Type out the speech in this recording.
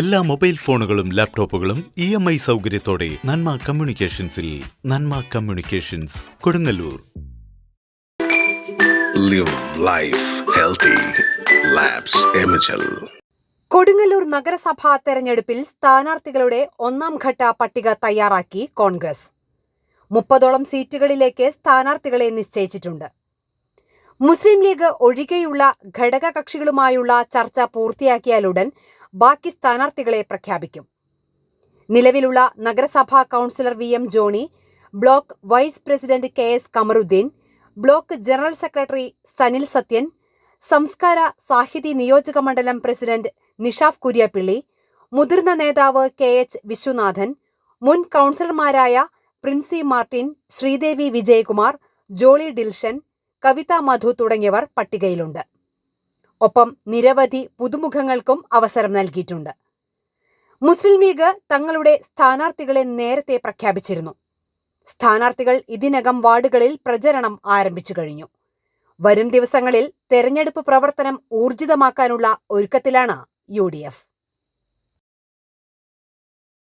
എല്ലാ മൊബൈൽ ഫോണുകളും ലാപ്ടോപ്പുകളും ഇ എം ഐ സൗകര്യത്തോടെ Nanma കമ്മ്യൂണിക്കേഷൻസിൽ Nanma communications Kodungallur. Live life healthy. Kodungallur നഗരസഭാ തെരഞ്ഞെടുപ്പിൽ സ്ഥാനാർത്ഥികളുടെ ഒന്നാം ഘട്ട പട്ടിക തയ്യാറാക്കി കോൺഗ്രസ്. മുപ്പതോളം സീറ്റുകളിലേക്ക് സ്ഥാനാർത്ഥികളെ നിശ്ചയിച്ചിട്ടുണ്ട്. മുസ്ലിം ലീഗ് ഒഴികെയുള്ള ഘടകകക്ഷികളുമായുള്ള ചർച്ച പൂർത്തിയാക്കിയാലുടൻ ബാക്കി സ്ഥാനാർത്ഥികളെ പ്രഖ്യാപിക്കും. നിലവിലുള്ള നഗരസഭാ councillor V M Johny block vice president K S Kamaruddin block general secretary Sanil Sathyan Samskara Sahithi നിയോജക മണ്ഡലം പ്രസിഡന്റ് നിഷാഫ് കുര്യപ്പിള്ളി മുതിർന്ന നേതാവ് കെ എച്ച് വിശ്വനാഥൻ മുൻ കൗൺസിലർമാരായ പ്രിൻസി മാർട്ടിൻ ശ്രീദേവി വിജയകുമാർ ജോളി ഡിൽഷൻ കവിത മധു തുടങ്ങിയവർ പട്ടികയിലുണ്ട്. ഒപ്പം നിരവധി പുതുമുഖങ്ങൾക്കും അവസരം നൽകിയിട്ടുണ്ട്. മുസ്ലിം ലീഗ് തങ്ങളുടെ സ്ഥാനാർത്ഥികളെ നേരത്തെ പ്രഖ്യാപിച്ചിരുന്നു. സ്ഥാനാർത്ഥികൾ ഇതിനകം വാർഡുകളിൽ പ്രചരണം ആരംഭിച്ചു കഴിഞ്ഞു. വരും ദിവസങ്ങളിൽ തെരഞ്ഞെടുപ്പ് പ്രവർത്തനം ഊർജിതമാക്കാനുള്ള ഒരുക്കത്തിലാണ് യു